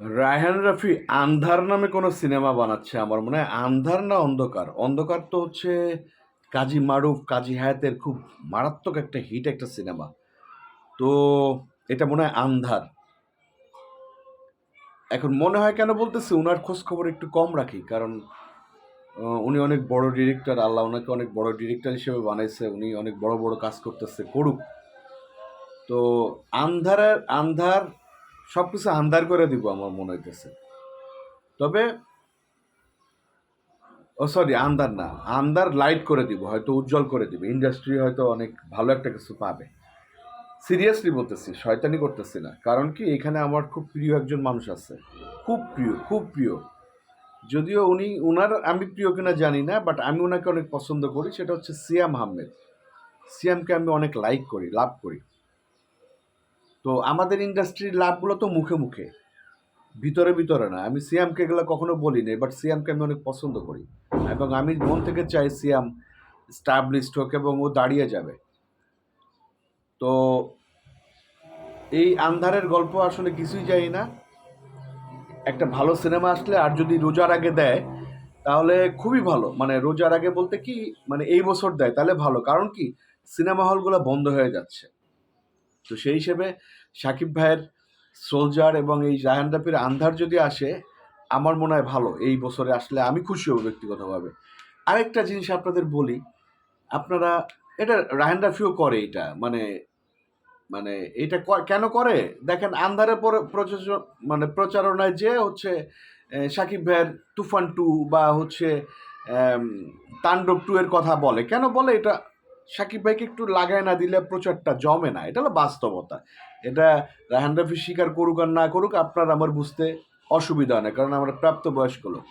রায়হান রাফি আন্ধার নামে কোনো সিনেমা বানাচ্ছে আমার মনে হয়। আন্ধার না অন্ধকার? অন্ধকার তো হচ্ছে কাজী মারুফ, কাজী হায়াতের খুব মারাত্মক একটা হিট একটা সিনেমা। তো এটা মনে হয় আন্ধার। এখন মনে হয় কেন বলতেছে, উনার খোঁজ খবর একটু কম রাখি, কারণ উনি অনেক বড় ডিরেক্টর আল্লাহ ওনাকে অনেক বড় ডিরেক্টর হিসেবে বানাইছে, উনি অনেক বড় বড় কাজ করতেছে, করুক। তো আন্ধারের, আন্ধার সব কিছু আন্ধার করে দিব আমার মনে হইতেছে। তবে, ও সরি আন্ধার না, আন্ধার লাইট করে দিব, হয়তো উজ্জ্বল করে দিবে। ইন্ডাস্ট্রি হয়তো অনেক ভালো একটা কিছু পাবে। সিরিয়াসলি বলতেছি, শয়তানি করতেছি না। কারণ কি, এখানে আমার খুব প্রিয় একজন মানুষ আছে। খুব প্রিয় খুব প্রিয়। যদিও উনি, উনার আমি প্রিয় কিনা জানি না বাট আমি ওনাকে অনেক পছন্দ করি, সেটা হচ্ছে সিয়াম আহমেদ। সিয়ামকে আমি অনেক লাইক করি লাভ করি। তো আমাদের ইন্ডাস্ট্রির লাভগুলো তো মুখে মুখে। ভিতরে ভিতরে না। আমি সিয়ামকে এগুলো কখনো বলি নাই বাট সিয়ামকে আমি অনেক পছন্দ করি। এবং আমি মন থেকে চাই সিয়াম স্টাবলিশড হোক এবং ও দাঁড়িয়ে যাবে। তো এই আন্ধারের গল্প আসলে কিছুই জানি না। একটা ভালো সিনেমা আসলে আর যদি রোজার আগে দেয়, তাহলে খুবই ভালো। মানে রোজার আগে বলতে কি মানে এই বছর দেয়, তাহলে ভালো। কারণ কি সিনেমা হলগুলো বন্ধ হয়ে যাচ্ছে। তো সেই হিসেবে সাকিব ভাইয়ের সোলজার এবং এই জাহান রাফির আন্ধার যদি আসে, আমার মনে হয় ভালো। এই বছরে আসলে আমি খুশি হব ব্যক্তিগতভাবে। আরেকটা জিনিস আপনাদের বলি, আপনারা, এটা রাহান রাফিও করে এটা মানে মানে এটা কেন করে? দেখেন আন্ধারে পরে প্রচার মানে প্রচারণায় যে হচ্ছে সাকিব ভাইয়ের তুফান টু বা হচ্ছে তাণ্ডব টু এর কথা বলে, কেন বলে এটা? সাকিব ভাইকে একটু লাগায় না দিলে প্রচারটা জমে না, এটা হলো বাস্তবতা। এটা রাহান রাফি স্বীকার করুক আর না করুক, আপনার আমার বুঝতে অসুবিধা হয় না কারণ আমরা প্রাপ্তবয়স্ক লোক।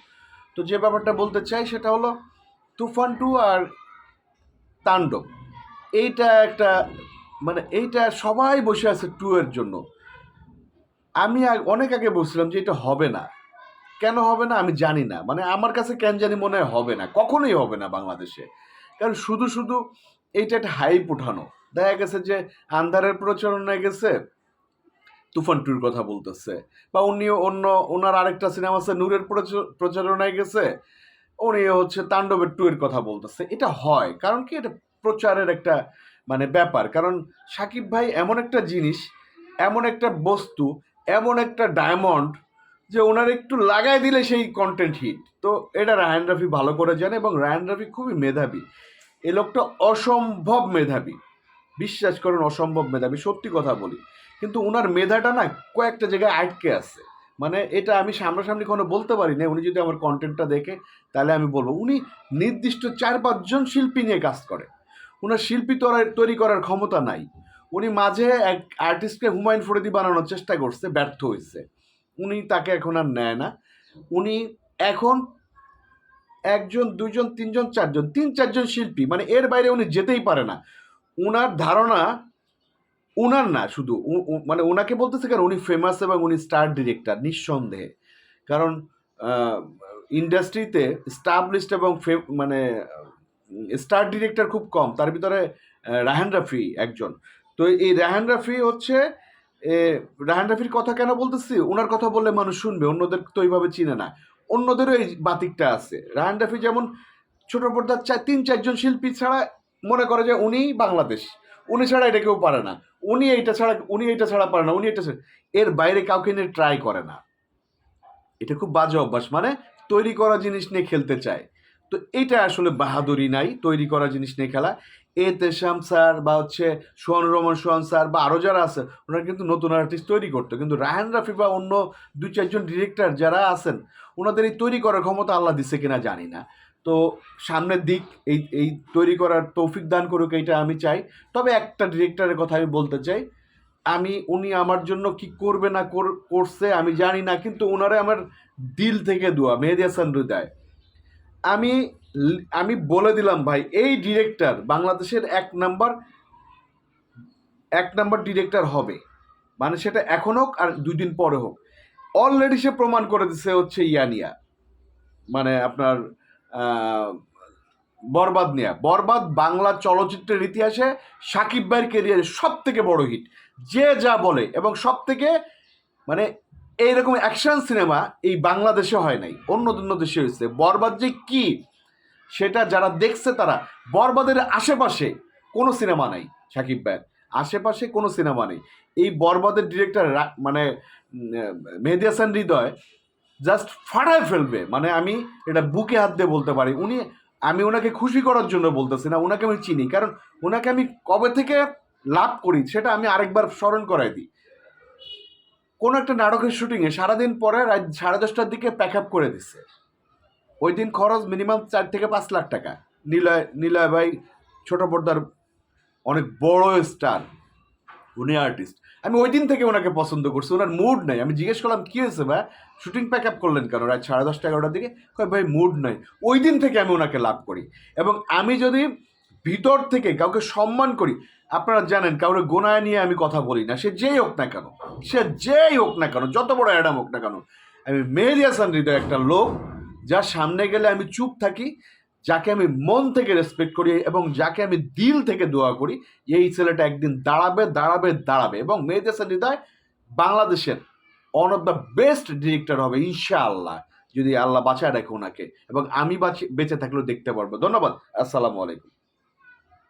তো যে ব্যাপারটা বলতে চাই সেটা হলো, তুফান টু আর তাণ্ডব, এইটা একটা মানে এইটা সবাই বসে আছে টু এর জন্য। আমি অনেক আগে বলছিলাম যে এটা হবে না। কেন হবে না আমি জানি না মানে আমার কাছে কেন জানি মনে হয় হবে না, কখনোই হবে না বাংলাদেশে। কারণ শুধু শুধু এইটা একটা হাইপ উঠানো। দেখা গেছে যে আন্ধারের প্রচারণায় গেছে, তুফান টুর কথা বলতেছে। বা উনি অন্য ওনার আরেকটা সিনেমা আছে, নূরের প্রচারণায় গেছে, উনি হচ্ছে তাণ্ডবের টু এর কথা বলতেছে। এটা হয়, কারণ কি এটা প্রচারের একটা মানে ব্যাপার। কারণ সাকিব ভাই এমন একটা জিনিস, এমন একটা বস্তু, এমন একটা ডায়মন্ড যে ওনার একটু লাগাই দিলে সেই কন্টেন্ট হিট তো এটা রায়ান রাফি ভালো করে জানে এবং রায়ান রাফি খুবই মেধাবী। এ লোকটা অসম্ভব মেধাবী। বিশ্বাস করেন, অসম্ভব মেধাবী, সত্যি কথা বলি। কিন্তু ওনার মেধাটা না কয়েকটা জায়গায় আটকে আছে। মানে এটা আমি সামনাসামনি কোনো বলতে পারি না উনি যদি আমার কন্টেন্টটা দেখে, তাহলে আমি বলব, উনি নির্দিষ্ট চার পাঁচজন শিল্পী নিয়ে কাজ করে। ওনার শিল্পী তরা- তৈরি করার ক্ষমতা নাই। উনি মাঝে এক আর্টিস্টকে হুমায়ুন ফরিদি বানানোর চেষ্টা করছে, ব্যর্থ হয়েছে উনি তাকে এখন আর নেয় না। উনি এখন একজন দুইজন তিনজন, চারজন, তিন, চারজন শিল্পী মানে এর বাইরে উনি যেতেই পারে না। উনার ধারণা উনার না শুধু মানে ওনাকে বলতেছে কারণ উনি ফেমাস এবং উনি স্টার ডিরেক্টর নিঃসন্দেহে। কারণ ইন্ডাস্ট্রিতে স্টাবলিশড এবং মানে স্টার ডিরেক্টর খুব কম। তার ভিতরে রাহান রাফি একজন। তো এই রাহান রাফি হচ্ছে রাহান রাফির কথা কেন বলতেছি? ওনার কথা বললে মানুষ শুনবে, অন্যদের তো ওইভাবে চিনে না। অন্যদেরও এই বাতিকটা আছে। রাহান রাফি যেমন ছোট পর্দার চার, তিন চারজন শিল্পী ছাড়া মনে করে যে উনি বাংলাদেশ। উনি ছাড়া এটা কেউ পারে না। উনি এইটা ছাড়া, উনি এইটা ছাড়া পারে না, উনি এটা এর বাইরে কাউকে নিয়ে ট্রাই করে না। এটা খুব বাজে অভ্যাস। মানে তৈরি করা জিনিস নিয়ে খেলতে চায়। তো এটা আসলে বাহাদুরি নাই, তৈরি করা জিনিস নিয়ে খেলা। এ তেশাম স্যার বা হচ্ছে সোহান রহমান, সোহান স্যার বা আরও যারা আছে, ওনারা কিন্তু নতুন আর্টিস্ট তৈরি করতো। কিন্তু রাহান রাফি বা অন্য দু চারজন ডিরেক্টর যারা আছেন, ওনাদের এই তৈরি করার ক্ষমতা আল্লাহ দিছে কিনা জানি না। তো সামনের দিক এই এই তৈরি করার তৌফিক দান করুক এইটা আমি চাই। তবে একটা ডিরেক্টরের কথা আমি বলতে চাই, আমি, উনি আমার জন্য কি করবে না কর- করছে আমি জানি না, কিন্তু ওনারে আমার দিল থেকে দোয়া, মেহেদি হাসান হৃদয়। আমি আমি বলে দিলাম ভাই, এই ডিরেক্টর বাংলাদেশের এক নাম্বার এক নাম্বার ডিরেক্টর হবে। মানে সেটা এখন হোক আর দুই দিন পরে হোক। অলরেডি সে প্রমাণ করে দিছে হচ্ছে ইয়ানিয়া। মানে আপনার বরবাদ নিয়া। বরবাদ বাংলা চলচ্চিত্রের ইতিহাসে সাকিব ভাইয়ের কেরিয়ারের সব থেকে বড় হিট যে যা বলে এবং সব থেকে মানে এইরকম অ্যাকশন সিনেমা এই বাংলাদেশে হয় নাই, অন্য অন্য দেশে হয়েছে। বরবাদ যে কি, সেটা যারা দেখছে তারা, বরবাদের আশেপাশে কোনো সিনেমা নাই, সাকিব ভাইয়ের। আশেপাশে কোনো সিনেমা নেই। এই বরবাদের ডিরেক্টর মানে মেহেদি হৃদয় জাস্ট ফাটায় ফেলবে। মানে আমি এটা বুকে হাত দিয়ে বলতে পারি। উনি, আমি ওনাকে খুশি করার জন্য বলতেছি না, ওনাকে আমি চিনি। কারণ ওনাকে আমি কবে থেকে লাভ করি, সেটা আমি আরেকবার স্মরণ করাই দিই। কোনো একটা নাটকের শুটিংয়ে সারাদিন পরে রাত সাড়ে দশটার দিকে প্যাক আপ করে দিছে। ওই দিন খরচ মিনিমাম চার থেকে পাঁচ লাখ টাকা। নিলয় নিলয় ভাই, ছোট পর্দার অনেক বড় স্টার উনি আর্টিস্ট আমি ওই দিন থেকে ওনাকে পছন্দ করছি, ওনার মুড নাই। আমি জিজ্ঞেস করলাম, কী হয়েছে ভাই? শুটিং প্যাক আপ করলেন কেন রাত সাড়ে দশটা এগারোটার দিকে? ভাই মুড নাই। ওই দিন থেকে আমি ওনাকে লাভ করি। এবং আমি যদি ভিতর থেকে কাউকে সম্মান করি, আপনারা জানেন কাউকে গোনায় নিয়ে আমি কথা বলি না। সে যেই হোক না কেন, সে যেই হোক না কেন, যত বড় অ্যাডাম হোক না কেন, আমি মেহেদি হাসান হৃদয় একটা লোক, যার সামনে গেলে আমি চুপ থাকি, যাকে আমি মন থেকে রেসপেক্ট করি এবং যাকে আমি দিল থেকে দোয়া করি, এই ছেলেটা একদিন দাঁড়াবে দাঁড়াবে দাঁড়াবে এবং মেহেদি হৃদয় বাংলাদেশের one of the best director হবে, ইনশাআল্লাহ। যদি আল্লাহ বাঁচায় রাখে ওনাকে এবং আমি বাঁচি, বেঁচে থাকলেও দেখতে পারব। ধন্যবাদ। আসসালামু আলাইকুম।